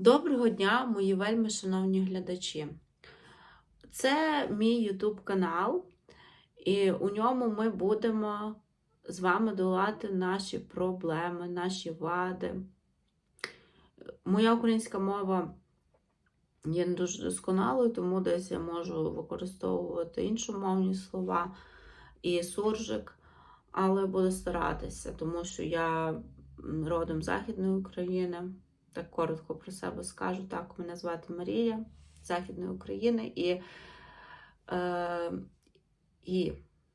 Доброго дня, мої вельми шановні глядачі. Це мій YouTube канал, і у ньому ми будемо з вами долати наші проблеми, наші вади. Моя українська мова є не дуже досконалою, тому десь я можу використовувати іншомовні слова і суржик, але буду старатися, тому що я родом Західної України. Так коротко про себе скажу. Так, мене звати Марія Західної України, і, е, і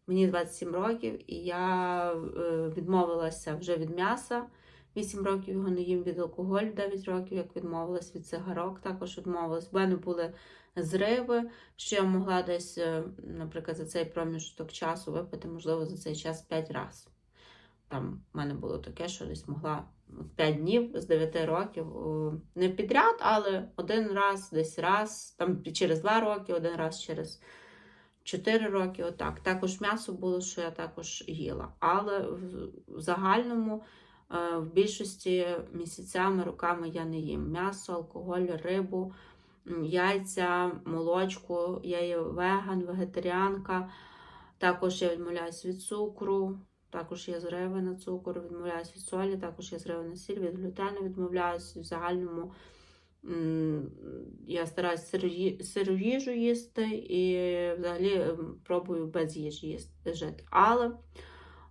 мені 27 років, і я е, відмовилася вже від м'яса. 8 років його не їм від алкоголю, 9 років, як відмовилась від цигарок, також відмовилась. У мене були зриви, що я могла десь, е, наприклад, за цей проміжок часу випити, можливо, за цей час 5 разів. Там в мене було таке, що десь могла 5 днів з 9 років, не підряд, але один раз, десь раз, там через 2 роки, один раз через 4 роки, отак. Також м'ясо було, що я також їла. Але в в загальному е, в більшості місяцями, роками я не їм м'ясо, алкоголь, рибу, яйця, молочку. Я є веган, вегетаріанка. Також я відмовляюсь від цукру. Також я зриви на цукор, відмовляюсь від солі, також я зриви на сіль, від глютену відмовляюсь. В загальному я стараюсь сиру, їжу їсти і взагалі пробую без їжі їсти жити. Але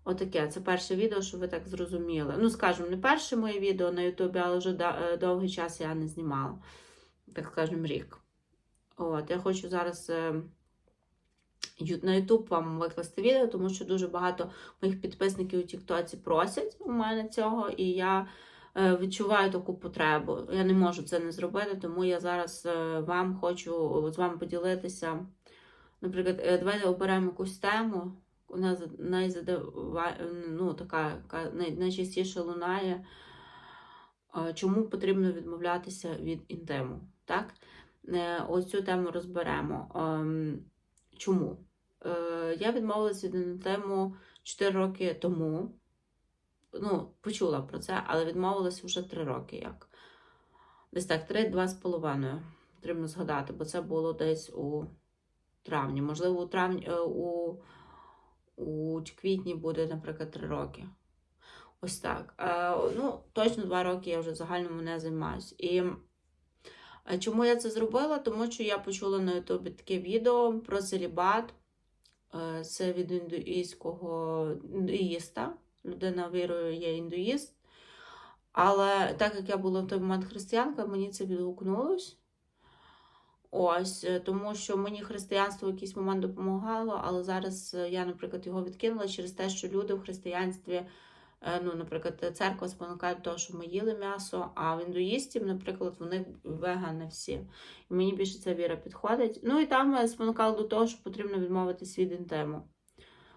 отаке, це перше відео, щоб ви так зрозуміли. Ну, скажімо, не перше моє відео на Ютубі, але вже е, довгий час я не знімала, так скажемо, рік. От, я хочу зараз. На YouTube вам викласти відео, тому що дуже багато моїх підписників у Тіктоці просять у мене цього, і я е, відчуваю таку потребу. Я не можу це не зробити, тому я зараз е, вам хочу з вами поділитися. Наприклад, е, давайте оберемо якусь тему. У нас ну, така, яка найчастіше лунає. Чому потрібно відмовлятися від інтиму? Так? Ось цю тему розберемо. Чому? Е, Я відмовилася від інтиму 4 роки тому. Ну, почула про це, але відмовилася вже 3 роки як. Десь так, 3-2 з половиною. Потрібно згадати, бо це було десь у травні. Можливо, у травні, е, у, у квітні буде, наприклад, 3 роки. Ось так. Е, Ну, точно 2 роки я вже в загальному не займаюся. І чому я це зробила? Тому що я почула на Ютубі таке відео про целібат. Е, Це від індуїзького індуїста. Людина вірує, є індуїст. Але так як я була в той момент християнка, мені це відгукнулось. Ось, е, тому що мені християнство в якийсь момент допомагало, але зараз е, я, наприклад, його відкинула через те, що люди в християнстві, ну, наприклад, церква спонукає до того, що ми їли м'ясо, а в індуїстів, наприклад, вони вегани всі. І мені більше ця віра підходить. Ну і там мене спонукало до того, що потрібно відмовитись від інтиму.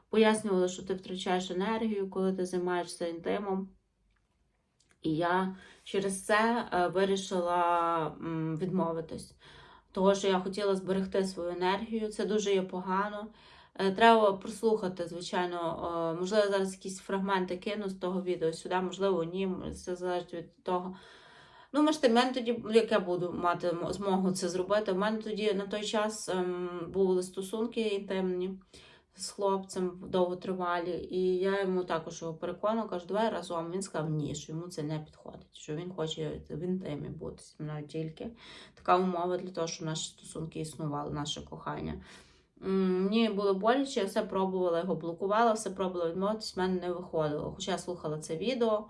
Пояснювали, що ти втрачаєш енергію, коли ти займаєшся інтимом. І я через це е, вирішила відмовитись. Того, що я хотіла зберегти свою енергію, це дуже є погано. Е, Треба прослухати, звичайно, е, можливо, зараз якісь фрагменти кину з того відео сюди, можливо, ні, це залежить від того. Ну, можете, в мене тоді, як я буду мати змогу це зробити, в мене тоді на той час ем, були стосунки інтимні з хлопцем довготривалі, і я йому також його переконала, кажу, давай разом. Він сказав, ні, що йому це не підходить, що він хоче в інтимі бути зі мною тільки. Така умова для того, щоб наші стосунки існували, наше кохання. Мені було боляче, я все пробувала, його блокувала, все пробувала відмовитись, в мене не виходило. Хоча я слухала це відео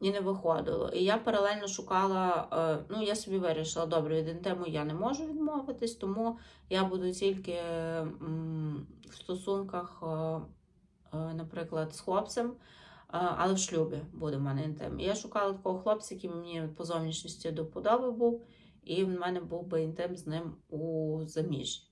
і не виходило. І я паралельно шукала, е, ну я собі вирішила, добре, від інтиму я не можу відмовитись, тому я буду тільки в стосунках, е, е, наприклад, з хлопцем, але в шлюбі буде в мене інтим. І я шукала такого хлопця, який мені по зовнішності до подоби був, і в мене був би інтим з ним у заміжжі.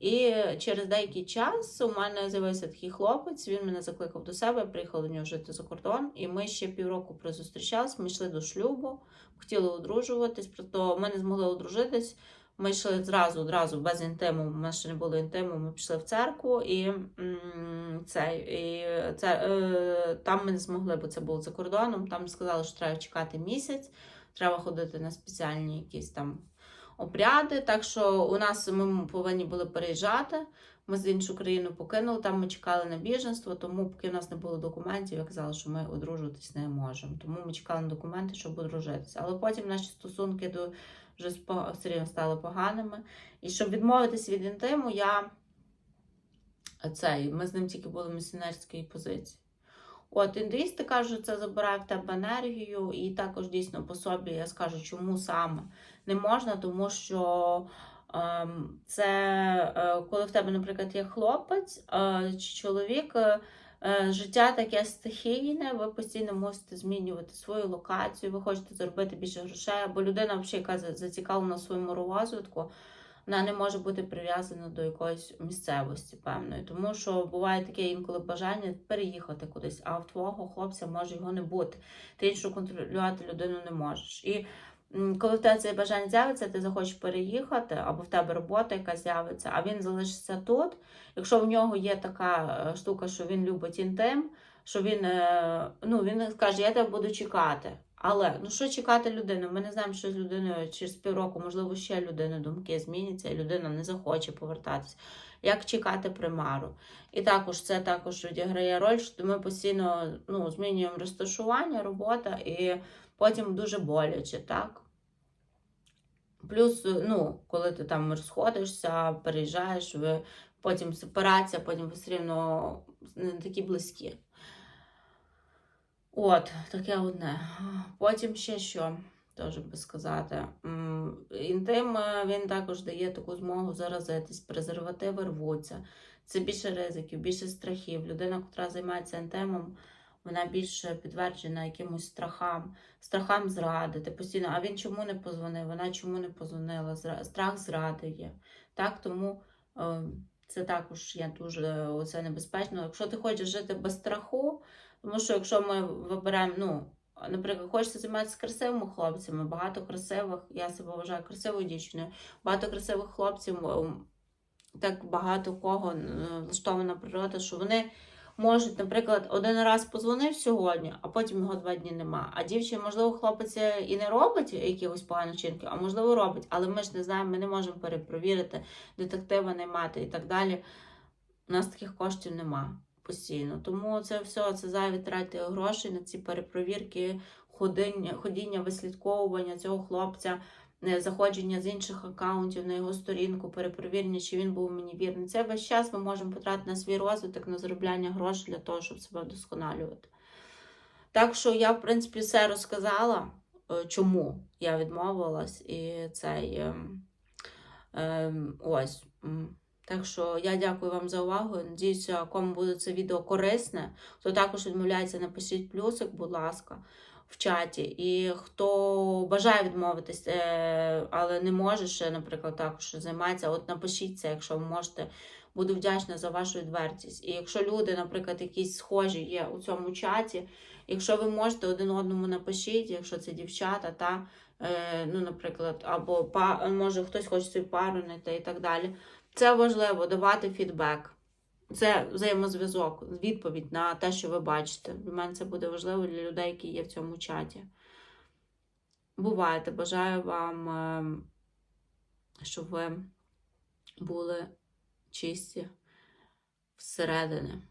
І через деякий час у мене з'явився такий хлопець, він мене закликав до себе, я приїхала до нього жити за кордон, і ми ще півроку прозустрічались, ми йшли до шлюбу, хотіли одружуватись, просто ми не змогли одружитись. Ми йшли зразу, одразу без інтиму. У нас ще не було інтиму. Ми пішли в церкву і це, і це е, там ми не змогли, бо це було за кордоном. Там сказали, що треба чекати місяць треба ходити на спеціальні якісь там обряди. Так що у нас ми повинні були переїжджати. Ми з іншу країну покинули, там ми чекали на біженство, тому поки у нас не було документів, я казала, що ми одружуватись не можемо. Тому ми чекали на документи, щоб одружитися. Але потім наші стосунки до вже все рівно стали поганими. І щоб відмовитись від інтиму, я цей, ми з ним тільки були в місіонерській позиції. От, індуїсти кажуть, це забирає в тебе енергію, і також дійсно по собі я скажу, чому саме не можна, тому що ем, це е, коли в тебе, наприклад, є хлопець е, чи чоловік, е, життя таке стихійне, ви постійно мусите змінювати свою локацію, ви хочете заробити більше грошей, або людина, взагалі, яка зацікавлена в своєму розвитку, вона не може бути прив'язана до якоїсь місцевості певної, тому що буває таке інколи бажання переїхати кудись, а в твого хлопця може його не бути. Ти іншу контролювати людину не можеш. І коли в тебе це бажання з'явиться, ти захочеш переїхати, або в тебе робота, яка з'явиться, а він залишиться тут. Якщо в нього є така е, штука, що він любить інтим, що він, е, ну, він скаже, я тебе буду чекати. Але ну що чекати людину? Ми не знаємо, що з людиною через півроку, можливо, ще людини думки зміняться, і людина не захоче повертатися. Як чекати примару? І також це також відіграє роль, що ми постійно ну, змінюємо розташування, робота, і потім дуже боляче, так? Плюс, ну, коли ти там розходишся, переїжджаєш, ви потім сепарація, потім все рівно не такі близькі. От, таке одне. Потім ще що, теж би сказати. Інтим е, він також дає таку змогу заразитись, презервативи рвуться. Це більше ризиків, більше страхів. Людина, яка займається інтимом, вона більше підтверджена якимось страхам, страхам зрадити. Постійно, а він чому не позвонив? Вона чому не позвонила? Страх зради є. Так, тому е, це також є дуже оце небезпечно. Якщо ти хочеш жити без страху, тому що якщо ми вибираємо, ну, наприклад, хочеться займатися красивими хлопцями, багато красивих, я себе вважаю красивою дівчиною, багато красивих хлопців, так багато кого влаштована природа, що вони можуть, наприклад, один раз позвонив сьогодні, а потім його два дні нема. А дівчина, можливо, хлопець і не робить якихось поганих вчинків, а можливо робить, але ми ж не знаємо, ми не можемо перепровірити, детектива не мати і так далі. У нас таких коштів нема постійно. Тому це все це зайві трати грошей на ці перепровірки, ходіння, ходіння, вислідковування цього хлопця, е, заходження з інших аккаунтів на його сторінку, перепровірення, чи він був мені вірний. Це весь час ми можемо потратити на свій розвиток, на заробляння грошей для того, щоб себе вдосконалювати. Так що я, в принципі, все розказала, е, чому я відмовилась, і цей ем, ем, ось. Так що я дякую вам за увагу. Надіюся, кому буде це відео корисне. Хто також відмовляється, напишіть плюсик, будь ласка, в чаті. І хто бажає відмовитись, е, але не може ще, наприклад, також займається, от напишіть це, якщо ви можете. Буду вдячна за вашу відвертість. І якщо люди, наприклад, якісь схожі є у цьому чаті, якщо ви можете один одному напишіть, якщо це дівчата, та, е, ну, наприклад, або може хтось хоче собі пару знайти і так далі. Це важливо давати фідбек. Це взаємозв'язок, відповідь на те, що ви бачите. Для мене це буде важливо для людей, які є в цьому чаті. Бувайте, бажаю вам, ем, щоб ви були чисті всередини.